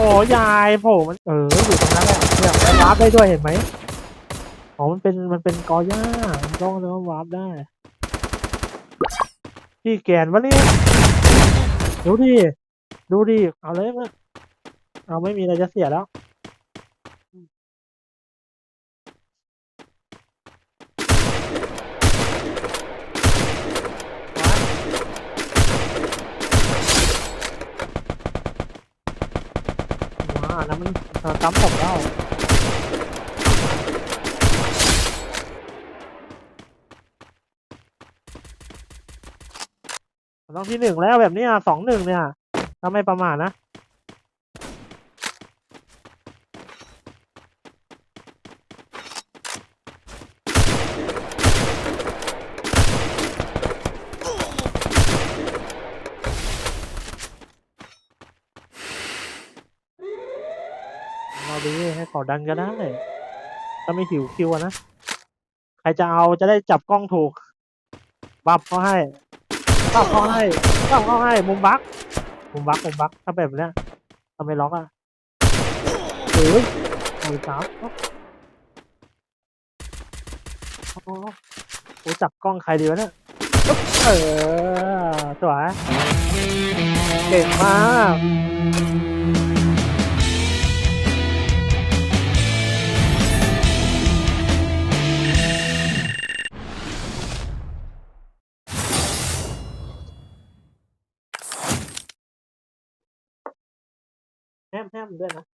โอ้ยายโผล่มันเอออยู่ตรงนั้นแหละเนี่ยมันวาร์ปได้ด้วยเห็นไหมอ๋อมันเป็นมันเป็นกอหญ้ามันต้องแล้วาวาร์ปได้พี่แกนวะเนี่ยดูดิดูดิเอาเลยมั้ยเอาไม่มีอะไรจะเสียแล้ว ว้า อันนั้นมันเอ่อซ้ำผมแล้วต้องที่หนึ่งแล้วแบบนี้อะสองหนึ่งเนี่ยทำไม่ประมาทนะ เราดีให้ขอดันก็ได้ถ้าไม่หิวคิวนะ ใครจะเอาจะได้จับกล้องถูก บัฟเขาให้บัฟเขาให้บัฟเขาให้ มุมบัก มุมบัก มุมบัก ถ้าแบบเนี้ยทำไมล็อกอะเฮ้ยโอ้ยสามโอ้โหจับกล้องใครดีวะเนี่ย เออสวยเก่งมาก แฮมแฮมด้วยนะ